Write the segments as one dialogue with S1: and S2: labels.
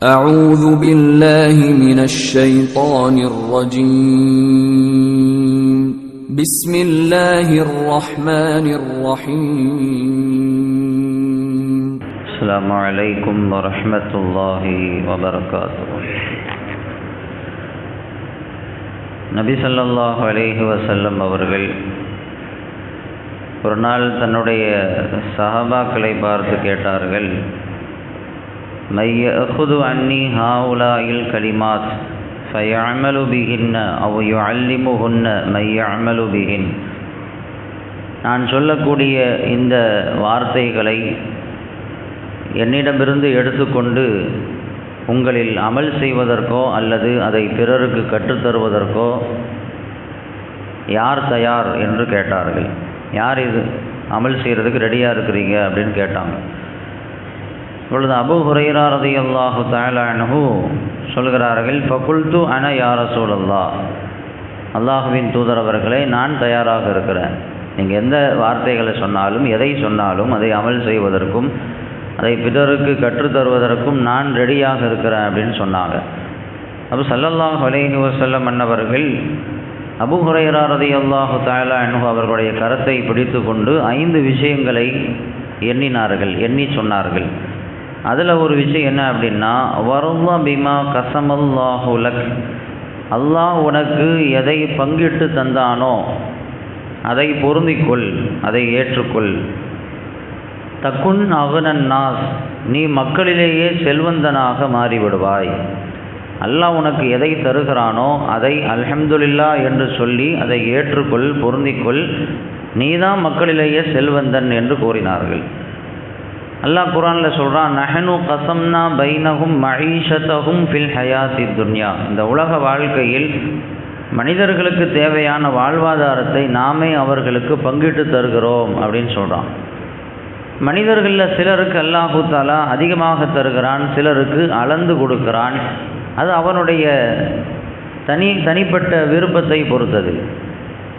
S1: أعوذ بالله من الشيطان الرجيم بسم الله الرحمن الرحيم
S2: السلام عليكم ورحمة الله وبركاته நபி ஸல்லல்லாஹு அலைஹி வஸல்லம் அவர்கள் ஒரு நாள் தன்னுடைய சஹாபாக்களை பார்த்து கேட்டார்கள் மைய அஹுது அன்னி ஹாவுலாயில் கலிமாத் ஃபயஅமலு பிஹின்ன அவ் யுஅல்லிமுஹுன்ன மையஅமலு பிஹின். நான் சொல்லக்கூடிய இந்த வார்த்தைகளை என்னிடமிருந்து எடுத்துக்கொண்டு உங்களில் அமல் செய்வதற்கோ அல்லது அதை பிறருக்கு கற்றுத்தருவதற்கோ யார் தயார் என்று கேட்டார்கள். யார் இது? அமல் செய்கிறதுக்கு ரெடியாக இருக்கிறீங்க அப்படின்னு கேட்டாங்க. இப்பொழுது அபு ஹுரைரா ரதியல்லாஹு தாலானு சொல்கிறார்கள் ஃபகுல்து அன யார சூழல்லா அல்லாஹுவின் தூதர் அவர்களே நான் தயாராக இருக்கிறேன். நீங்கள் எந்த வார்த்தைகளை சொன்னாலும் எதை சொன்னாலும் அதை அமல் செய்வதற்கும் அதை பிறருக்கு கற்றுத்தருவதற்கும் நான் ரெடியாக இருக்கிறேன் அப்படின்னு சொன்னாங்க. அப்போ சல்லல்லாஹ் அலேஹி வசல்லம் அன்னவர்கள் அபு ஹுரைரா ரதியல்லாஹு தாயலா அன்ஹு அவர்களுடைய கரத்தை பிடித்து கொண்டு ஐந்து விஷயங்களை எண்ணினார்கள் எண்ணி சொன்னார்கள். அதில் ஒரு விஷயம் என்ன அப்படின்னா வருவா பிமா கசமல்லாஹு லக். அல்லாஹ் உனக்கு எதை பங்கிட்டு தந்தானோ அதை பொருந்திக்கொள் அதை ஏற்றுக்கொள். தக்குன் அகுனன் நாஸ் நீ மக்களிலேயே செல்வந்தனாக மாறிவிடுவாய். அல்லாஹ் உனக்கு எதை தருகிறானோ அதை அல்ஹம்துலில்லா என்று சொல்லி அதை ஏற்றுக்கொள் பொருந்திக்கொள். நீதான் மக்களிலேயே செல்வந்தன் என்று கூறினார்கள். அல்லாஹ் குரானில் சொல்கிறான் நஹனு கசம்னா பைனகும் மகிஷத்தகும் ஃபில் ஹயாத்தி துன்யா. இந்த உலக வாழ்க்கையில் மனிதர்களுக்கு தேவையான வாழ்வாதாரத்தை நாமே அவர்களுக்கு பங்கிட்டு தருகிறோம் அப்படின்னு சொல்கிறான் மனிதர்களில் சிலருக்கு அல்லாஹு தாலா அதிகமாக தருகிறான் சிலருக்கு அளந்து கொடுக்கிறான். அது அவனுடைய தனி தனிப்பட்ட விருப்பத்தை பொறுத்தது.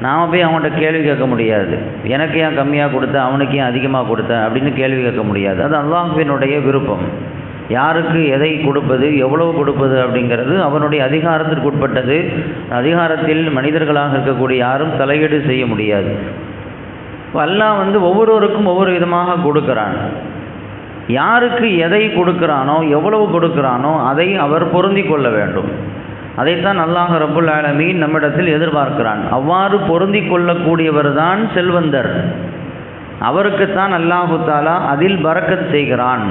S2: நாம் போய் அவன்கிட்ட கேள்வி கேட்க முடியாது. எனக்கு ஏன் கம்மியாக கொடுத்த? அவனுக்கு ஏன் அதிகமாக கொடுத்த? அப்படின்னு கேள்வி கேட்க முடியாது. அது அல்லாஹினுடைய விருப்பம். யாருக்கு எதை கொடுப்பது எவ்வளவு கொடுப்பது அப்படிங்கிறது அவனுடைய அதிகாரத்திற்கு உட்பட்டது அதிகாரத்தில் மனிதர்களாக இருக்கக்கூடிய யாரும் தலையீடு செய்ய முடியாது. அல்லாஹ் வந்து ஒவ்வொருவருக்கும் ஒவ்வொரு விதமாக கொடுக்கிறான். யாருக்கு எதை கொடுக்கிறானோ எவ்வளவு கொடுக்கிறானோ அதை அவர் பொருந்தி கொள்ள வேண்டும். அதைத்தான் அல்லாஹ் ரபுல் ஆலமீன் நம்மிடத்தில் எதிர்பார்க்கிறான். அவ்வாறு பொருந்தி கொள்ளக்கூடியவர் தான் செல்வந்தர். அவருக்குத்தான் அல்லாஹு தாலா அதில் பறக்கத் செய்கிறான்.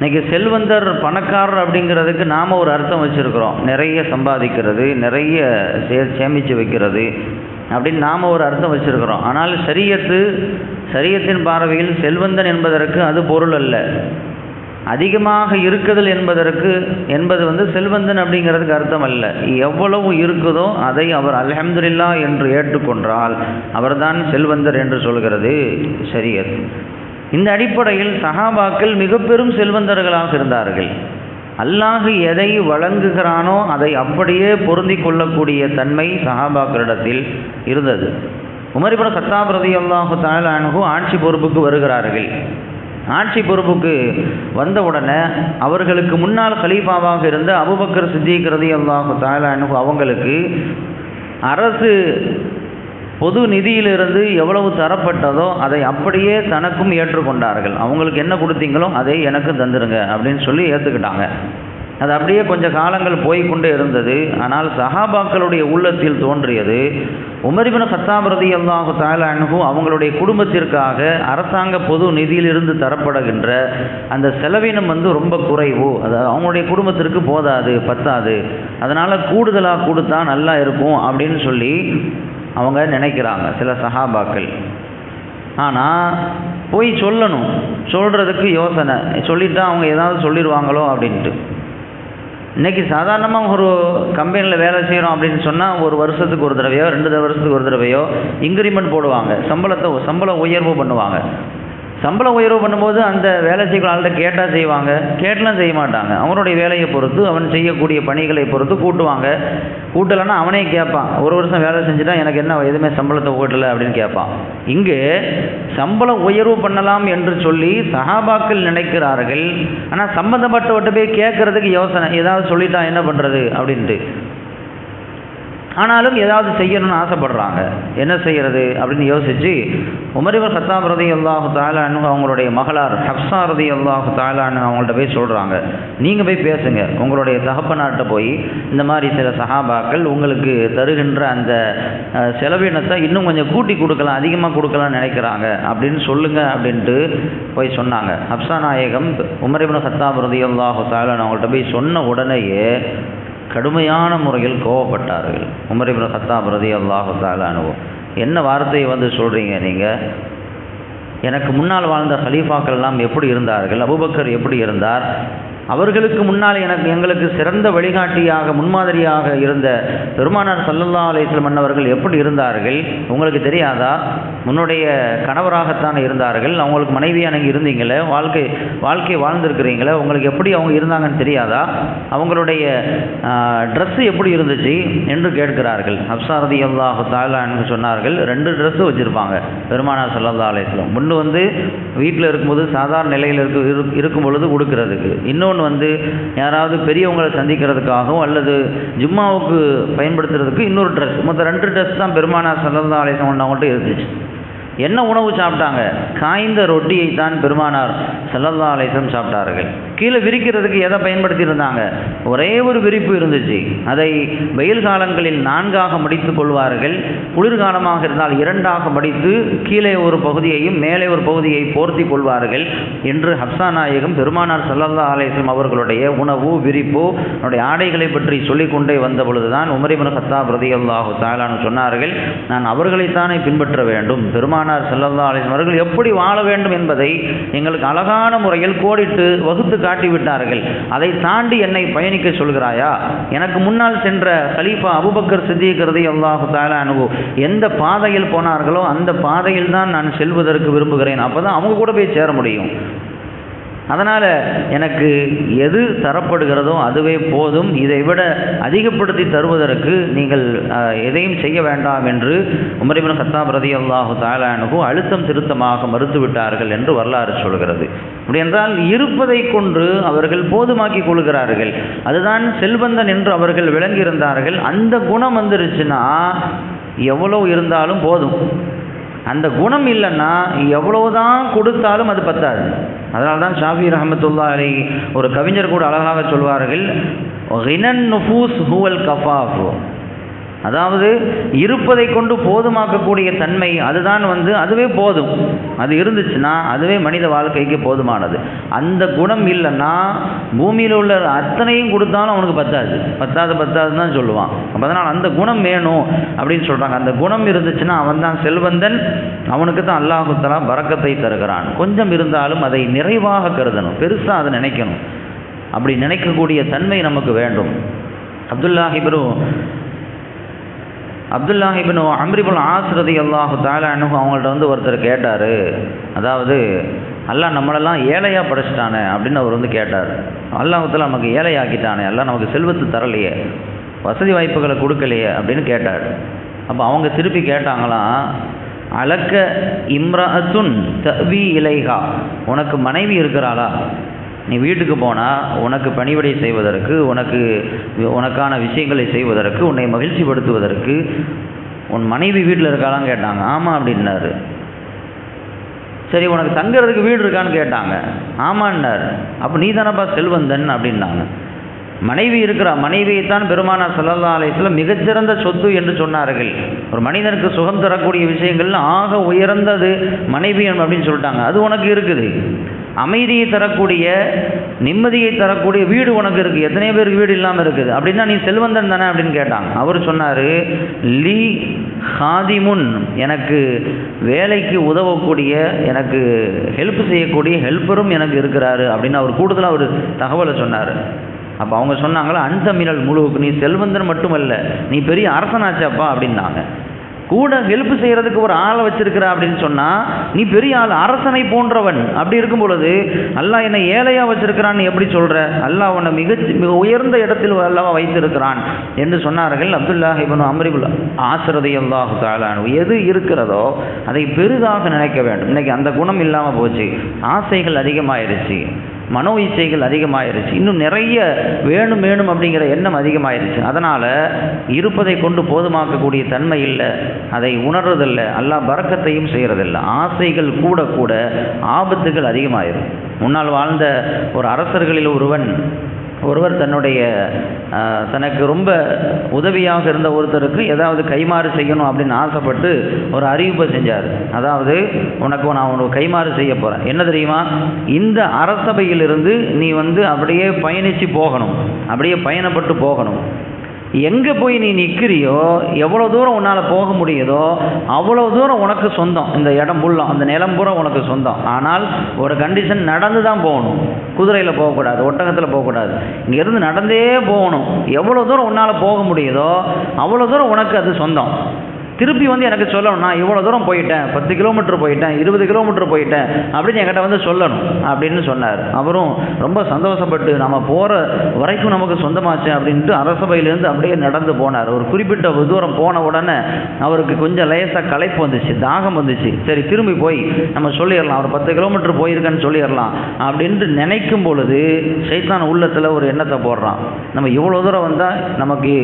S2: இன்னைக்கு செல்வந்தர் பணக்காரர் அப்படிங்கிறதுக்கு நாம் ஒரு அர்த்தம் வச்சுருக்கிறோம். நிறைய சம்பாதிக்கிறது நிறைய சே சேமித்து வைக்கிறது அப்படின்னு நாம் ஒரு அர்த்தம் வச்சுருக்கிறோம். ஆனால் சரியத்து சரியத்தின் பார்வையில் செல்வந்தன் என்பதற்கு அது பொருள் அல்ல. அதிகமாக இருக்குதல் என்பதற்கு என்பது வந்து செல்வந்தன் அப்படிங்கிறதுக்கு அர்த்தம் அல்ல எவ்வளவு இருக்குதோ அதை அவர் அல்ஹம்துலில்லா என்று ஏற்றுக்கொண்டால் அவர்தான் செல்வந்தர் என்று சொல்கிறது. சரியது. இந்த அடிப்படையில் சஹாபாக்கள் மிக பெரும் செல்வந்தர்களாக இருந்தார்கள். அல்லாஹு எதை வழங்குகிறானோ அதை அப்படியே பொருந்தி கொள்ளக்கூடிய தன்மை சஹாபாக்களிடத்தில் இருந்தது. உமரிபுர சத்தாபிரதி அல்லாஹு தாலானு ஆட்சி பொறுப்புக்கு வருகிறார்கள். ஆட்சி பொறுப்புக்கு வந்தவுடனே அவர்களுக்கு முன்னால் கலீஃபாவாக இருந்த அபுபக்கர் சித்திக்கிறது அல்லாஹு தாலானு அவங்களுக்கு அரசு பொது நிதியிலிருந்து எவ்வளவு தரப்பட்டதோ அதை அப்படியே தனக்கும் ஏற்றுக்கொண்டார்கள். அவங்களுக்கு என்ன கொடுத்தீங்களோ அதை எனக்கு தந்துடுங்க அப்படின்னு சொல்லி ஏற்றுக்கிட்டாங்க அது அப்படியே கொஞ்சம் காலங்கள் போய்கொண்டே இருந்தது. ஆனால் சஹாபாக்களுடைய உள்ளத்தில் தோன்றியது. உமரிபின் சத்தாபிரதி அல்லாஹு தாலானு அவங்களுடைய குடும்பத்திற்காக அரசாங்க பொது நிதியிலிருந்து தரப்படுகின்ற அந்த செலவினம் வந்து ரொம்ப குறைவு. அது அவங்களுடைய குடும்பத்திற்கு போதாது பத்தாது. அதனால் கூடுதலாக கொடுத்தா நல்லா இருக்கும் அப்படின்னு சொல்லி அவங்க நினைக்கிறாங்க சில சஹாபாக்கள். ஆனால் போய் சொல்லணும். சொல்கிறதுக்கு யோசனை. சொல்லிட்டா அவங்க ஏதாவது சொல்லிடுவாங்களோ அப்படின்ட்டு. இன்றைக்கி சாதாரணமாக ஒரு கம்பெனியில் வேலை செய்கிறோம் அப்படின்னு சொன்னால் ஒரு வருஷத்துக்கு ஒரு தடவையோ ரெண்டு வருஷத்துக்கு ஒரு தடவையோ இன்க்ரிமெண்ட் போடுவாங்க. சம்பளத்தை சம்பள உயர்வு பண்ணுவாங்க. சம்பளம் உயர்வு பண்ணும்போது அந்த வேலை செய்யக்கூடிய ஆள்கிட்ட கேட்டால் செய்வாங்க. கேட்டலாம் செய்ய மாட்டாங்க. அவனுடைய வேலையை பொறுத்து அவன் செய்யக்கூடிய பணிகளை பொறுத்து கூட்டுவாங்க. கூட்டலைன்னா அவனே கேட்பான். ஒரு வருஷம் வேலை செஞ்சுட்டா எனக்கு என்ன எதுவுமே சம்பளத்தை கூட்டலை அப்படின்னு கேட்பான். இங்கே சம்பளம் உயர்வு பண்ணலாம் என்று சொல்லி சஹாபாக்கள் நினைக்கிறார்கள். ஆனால் சம்மந்தப்பட்டவட்ட போய் கேட்கறதுக்கு யோசனை. ஏதாவது சொல்லிட்டா என்ன பண்ணுறது அப்படின்ட்டு. ஆனாலும் ஏதாவது செய்யணும்னு ஆசைப்படுறாங்க. என்ன செய்யறது? அப்படின்னு யோசிச்சு உமரிவர் சத்தாப் ரதி அல்லாஹு தாலான்னு அவங்களுடைய மகளார் ஹப்சா ரதி அல்லாஹு தாலான்னு அவங்கள்ட்ட போய் சொல்கிறாங்க நீங்கள் போய் பேசுங்க. உங்களுடைய தகப்பனார்கிட்ட போய் இந்த மாதிரி சில சஹாபாக்கள் உங்களுக்கு தருகின்ற அந்த செலவினத்தை இன்னும் கொஞ்சம் கூட்டி கொடுக்கலாம் அதிகமாக கொடுக்கலாம்னு நினைக்கிறாங்க. அப்படின்னு சொல்லுங்க அப்படின்ட்டு போய் சொன்னாங்க. ஹப்சா நாயகம் உமரிபுன் சத்தாப் ரதி அல்லாஹு தாலான்னு அவங்கள்ட்ட போய் சொன்ன உடனேயே கடுமையான முறையில் கோவப்பட்டார்கள். உமர் இப்னு கத்தாப் ரதி அல்லாஹு தாலானுவோ என்ன வார்த்தையை வந்து சொல்கிறீங்க நீங்கள் எனக்கு முன்னால் வாழ்ந்த ஹலீஃபாக்கள்லாம் எப்படி இருந்தார்கள்? அபூபக்கர் எப்படி இருந்தார்? அவர்களுக்கு முன்னால் எனக்கு எங்களுக்கு சிறந்த வழிகாட்டியாக முன்மாதிரியாக இருந்த பெருமானார் சல்லல்லா அலிஸ்லம் அன்னவர்கள் எப்படி இருந்தார்கள்? உங்களுக்கு தெரியாதா? முன்னுடைய கணவராகத்தான் இருந்தார்கள். அவங்களுக்கு மனைவியாக நீங்கள் இருந்தீங்களே? வாழ்க்கை வாழ்க்கை வாழ்ந்திருக்கிறீங்களே? உங்களுக்கு எப்படி அவங்க இருந்தாங்கன்னு தெரியாதா? அவங்களுடைய ட்ரெஸ்ஸு எப்படி இருந்துச்சு என்று கேட்கிறார்கள். அப்சாரதி அல்லாஹு தாலான்னு சொன்னார்கள் ரெண்டு ட்ரெஸ்ஸு வச்சுருப்பாங்க. பெருமானார் சல்லல்லா அலிஸ்லம் ஒன்று வந்து வீட்டில் இருக்கும்போது சாதாரண நிலையில் இருக்கு இரு- இருக்கும் பொழுது கொடுக்கறதுக்கு இன்னொன்று வந்து யாராவது பெரியவங்களை சந்திக்கிறதுக்காகவும் அல்லது ஜும்மாவுக்கு பயன்படுத்துறதுக்கு இன்னொரு ட்ரெஸ் மொத்தம் ரெண்டு ட்ரெஸ் தான் பெருமானா சல்லா அலிஸ்லம் அவங்கள்ட்ட இருந்துச்சு. என்ன உணவு சாப்பிட்டாங்க? காய்ந்த ரொட்டியை தான் பெருமானார் செல்லல்லா அலைசம் சாப்பிட்டார்கள். கீழே விரிக்கிறதுக்கு எதை பயன்படுத்தியிருந்தாங்க? ஒரே ஒரு விரிப்பு இருந்துச்சு. அதை வெயில் காலங்களில் நான்காக மடித்து கொள்வார்கள். குளிர்காலமாக இருந்தால் இரண்டாக மடித்து கீழே ஒரு பகுதியையும் மேலே ஒரு பகுதியை போர்த்தி கொள்வார்கள் என்று ஹப்சா நாயகம் பெருமானார் சல்லல்லா அலிஸ்லம் அவர்களுடைய உணவு விரிப்பு அவருடைய ஆடைகளை பற்றி சொல்லிக்கொண்டே வந்த பொழுதுதான் உமரிமன் ஹத்தாப் ரதி அல்லாஹு தாலான்னு சொன்னார்கள் நான் அவர்களைத்தானே பின்பற்ற வேண்டும். பெருமானார் செல்லல்லா அலிஸ்லம் அவர்கள் எப்படி வாழ வேண்டும் என்பதை எங்களுக்கு அழகான முறையில் கோடிட்டு வகுத்து காட்டி விட்டார்கள். அதை தாண்டி என்னை பயணிக்க சொல்கிறாயா? எனக்கு முன்னால் சென்ற கலீஃபா அபுபக்கர் சித்திக் அல்லாஹு தாலா அனுபவம் எந்த பாதையில் போனார்களோ அந்த பாதையில் தான் நான் செல்வதற்கு விரும்புகிறேன். அப்போ தான் அவங்க கூட போய் சேர முடியும். அதனால் எனக்கு எது தரப்படுகிறதோ அதுவே போதும். இதை விட அதிகப்படுத்தி தருவதற்கு நீங்கள் எதையும் செய்ய வேண்டாம் என்று உமரிபின் சத்தா ரதி அல்லாஹு தாலானுகு அழுத்தம் திருத்தமாக மறுத்துவிட்டார்கள் என்று வரலாறு சொல்கிறது. அப்படி என்றால் இருப்பதை கொண்டு அவர்கள் போதுமாக்கி கொள்கிறார்கள். அதுதான் செல்வந்தன் என்று அவர்கள் விளங்கியிருந்தார்கள். அந்த குணம் வந்துருச்சுன்னா எவ்வளவு இருந்தாலும் போதும். அந்த குணம் இல்லைன்னா எவ்வளோதான் கொடுத்தாலும் அது பத்தாது. அதனால தான் ஷாஃபி ரஹமத்துல்லா அலி ஒரு கவிஞர் கூட அழகாக சொல்வார்கள் ஹினன் நுஃபூஸ் ஹூவல் கஃபாஃப். அதாவது இருப்பதை கொண்டு போதுமாக்கக்கூடிய தன்மை அதுதான் வந்து அதுவே போதும். அது இருந்துச்சுன்னா அதுவே மனித வாழ்க்கைக்கு போதுமானது. அந்த குணம் இல்லைன்னா பூமியில் உள்ள அத்தனையும் கொடுத்தாலும் அவனுக்கு பத்தாது. பத்தாது பத்தாது தான் சொல்லுவான். அப்போ அதனால் அந்த குணம் வேணும் அப்படின்னு சொல்கிறாங்க அந்த குணம் இருந்துச்சுன்னா அவன் தான் செல்வந்தன். அவனுக்கு தான் அல்லாஹுத்தலா பறக்கத்தை தருகிறான். கொஞ்சம் இருந்தாலும் அதை நிறைவாக கருதணும். பெருசாக அதை நினைக்கணும். அப்படி நினைக்கக்கூடிய தன்மை நமக்கு வேண்டும். அப்துல்லாஹிபரும் அப்துல்லாஹிபின் அம்ரிபுல் ஆசிரதி அல்லாஹு தாலா அனுகு அவங்கள்ட்ட வந்து ஒருத்தர் கேட்டார். அதாவது அல்லாஹ் நம்மளெல்லாம் ஏழையாக படைச்சிட்டானே அப்படின்னு அவர் வந்து கேட்டார். அல்லாஹத்தில் நமக்கு ஏழையாக்கிட்டானே எல்லாம் நமக்கு செல்வத்து தரலையே வசதி வாய்ப்புகளை கொடுக்கலையே அப்படின்னு கேட்டார். அப்போ அவங்க திருப்பி கேட்டாங்களாம் அலக்க இம்ரஅத்துன் தவி இலைகா உனக்கு மனைவி இருக்கிறாளா? நீ வீட்டுக்கு போனால் உனக்கு பணிவிடை செய்வதற்கு உனக்கு உனக்கான விஷயங்களை செய்வதற்கு உன்னை மகிழ்ச்சிப்படுத்துவதற்கு உன் மனைவி வீட்டில் இருக்காளான்னு கேட்டாங்க. ஆமாம் அப்படின்னாரு. சரி உனக்கு தங்குறதுக்கு வீடு இருக்கான்னு கேட்டாங்க. ஆமான்னார். அப்போ நீ தானப்பா செல்வந்தன் அப்படின்னாங்க. மனைவி இருக்கிற மனைவியைத்தான் பெருமானார் சல்லல்லா அலைஹிஸ்ஸலாம் மிகச்சிறந்த சொத்து என்று சொன்னார்கள். ஒரு மனிதனுக்கு சுகம் தரக்கூடிய விஷயங்கள்ல ஆக உயர்ந்தது மனைவி அப்படின்னு சொல்லிட்டாங்க. அது உனக்கு இருக்குது. அமைதியை தரக்கூடிய நிம்மதியை தரக்கூடிய வீடு உனக்கு இருக்குது எத்தனையோ பேருக்கு வீடு இல்லாமல் இருக்குது. அப்படின்னா நீ செல்வந்தன் தானே அப்படின்னு கேட்டாங்க. அவர் சொன்னார் லீ ஹாதிமுன் எனக்கு வேலைக்கு உதவக்கூடிய எனக்கு ஹெல்ப் செய்யக்கூடிய ஹெல்ப்பரும் எனக்கு இருக்கிறாரு அப்படின்னு அவர் கூடுதலாக ஒரு தகவலை சொன்னார். அப்போ அவங்க சொன்னாங்களா அந்த முழுவுக்கு நீ செல்வந்தன் மட்டுமல்ல நீ பெரிய அரசனாச்சப்பா அப்படின்னாங்க. கூட ஹெல்ப் செய்கிறதுக்கு ஒரு ஆளை வச்சிருக்கிற அப்படின்னு சொன்னால் நீ பெரிய ஆள் அரசனை போன்றவன். அப்படி இருக்கும் பொழுது அல்லாஹ் என்னை ஏழையாக வச்சிருக்கிறான்னு எப்படி சொல்கிற அல்லாஹ் உன்னை மிக மிக உயர்ந்த இடத்தில் அல்லாஹ் வைத்திருக்கிறான் என்று சொன்னார்கள் அப்துல்லாஹ் இபனு அம்ரிபுல் ஆசிரதை அல்லாஹு தாலான் எது இருக்கிறதோ அதை பெரிதாக நினைக்க வேண்டும். இன்னைக்கு அந்த குணம் இல்லாமல் போச்சு. ஆசைகள் அதிகமாயிருச்சு. மனோ இச்சைகள் அதிகமாயிருச்சு. இன்னும் நிறைய வேணும் வேணும் அப்படிங்கிற எண்ணம் அதிகமாயிருச்சு. அதனால் இருப்பதை கொண்டு போதுமாக்கக்கூடிய தன்மை இல்லை. அதை உணர்றதில்லை. எல்லா பறக்கத்தையும் செய்கிறதில்ல ஆசைகள் கூட கூட ஆபத்துகள் அதிகமாயிரும். முன்னால் வாழ்ந்த ஒரு அரசர்களில் ஒருவன் ஒருவர் தன்னுடைய தனக்கு ரொம்ப உதவியாக இருந்த ஒருத்தருக்கு ஏதாவது கைமாறு செய்யணும் அப்படின்னு ஆசைப்பட்டு ஒரு அறிவிப்பை செஞ்சார். அதாவது உனக்கு நான் உனக்கு கைமாறு செய்ய போகிறேன் என்ன தெரியுமா? இந்த அரசபையிலிருந்து நீ வந்து அப்படியே பயணித்து போகணும். அப்படியே பயணப்பட்டு போகணும். எங்கே போய் நீ நிற்கிறியோ எவ்வளோ தூரம் உன்னால் போக முடியுதோ அவ்வளோ தூரம் உனக்கு சொந்தம். இந்த இடம் புள்ளம் அந்த நிலம் பூரா உனக்கு சொந்தம். ஆனால் ஒரு கண்டிஷன் நடந்து தான் போகணும். குதிரையில் போகக்கூடாது ஒட்டகத்தில் போகக்கூடாது. இங்கேருந்து நடந்தே போகணும். எவ்வளோ தூரம் உன்னால் போக முடியுதோ அவ்வளோ தூரம் உனக்கு அது சொந்தம். திருப்பி வந்து எனக்கு சொல்லணும் நான் இவ்வளோ தூரம் போயிட்டேன் பத்து கிலோமீட்டர் போயிட்டேன் இருபது கிலோமீட்டர் போயிட்டேன் அப்படின்னு என்கிட்ட வந்து சொல்லணும் அப்படின்னு சொன்னார். அவரும் ரொம்ப சந்தோஷப்பட்டு நம்ம போகிற வரைக்கும் நமக்கு சொந்தமாச்சு அப்படின்ட்டு அரசபையிலேருந்து அப்படியே நடந்து போனார். ஒரு குறிப்பிட்ட தூரம் போன உடனே அவருக்கு கொஞ்சம் லேசாக களைப்பு வந்துச்சு தாகம் வந்துச்சு. சரி திரும்பி போய் நம்ம சொல்லிடலாம் ஒரு பத்து கிலோமீட்டர் போயிருக்கேன்னு சொல்லிடலாம் அப்படின்ட்டு நினைக்கும் பொழுது சைத்தான உள்ளத்தில் ஒரு எண்ணத்தை போடுறான். நம்ம இவ்வளோ தூரம் வந்தால் நமக்கு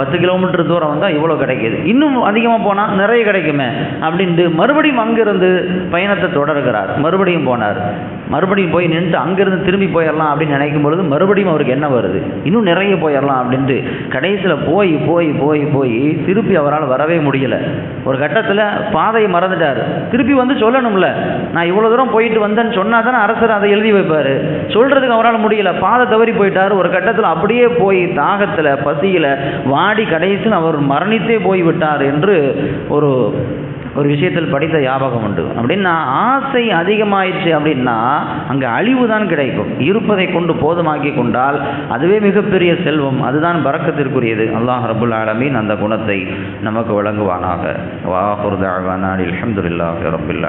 S2: பத்து கிலோமீட்டர் தூரம் வந்தால் இவ்வளோ கிடைக்கிது. இன்னும் அதிகமாக போனால் நிறைய கிடைக்குமே அப்படின்ட்டு மறுபடியும் அங்கிருந்து பயணத்தை தொடர்கிறார். மறுபடியும் போனார். மறுபடியும் போய் நின்று அங்கிருந்து திரும்பி போயிடலாம் அப்படின்னு நினைக்கும் பொழுது மறுபடியும் அவருக்கு என்ன வருது? இன்னும் நிறைய போயிடலாம் அப்படின்ட்டு கடைசியில் போய் போய் போய் போய் திருப்பி அவரால் வரவே முடியல. ஒரு கட்டத்தில் பாதையை மறந்துட்டார். திருப்பி வந்து சொல்லணும்ல. நான் இவ்வளோ தூரம் போயிட்டு வந்தேன்னு சொன்னால் தானே அரசர் அதை எழுதி வைப்பார். சொல்கிறதுக்கு அவரால் முடியல. பாதை தவறி போயிட்டார். ஒரு கட்டத்தில் அப்படியே போய் தாகத்தில் பசியில் வாடி கடைசியில் அவர் மரணித்தே போய் விட்டார் என்று ஒரு ஒரு விஷயத்தில் படித்த ஞாபகம் உண்டு. அப்படின்னா ஆசை அதிகமாயிடுச்சு அப்படின்னா அங்கே அழிவு தான் கிடைக்கும். இருப்பதை கொண்டு போதுமாக்கி கொண்டால் அதுவே மிகப்பெரிய செல்வம். அதுதான் பறக்கத்திற்குரியது. அல்லாஹ் ரபுல் ஆலமீன் அந்த குணத்தை நமக்கு வழங்குவானாக. வாஹுர் தாழ்வானா ரபுல்லா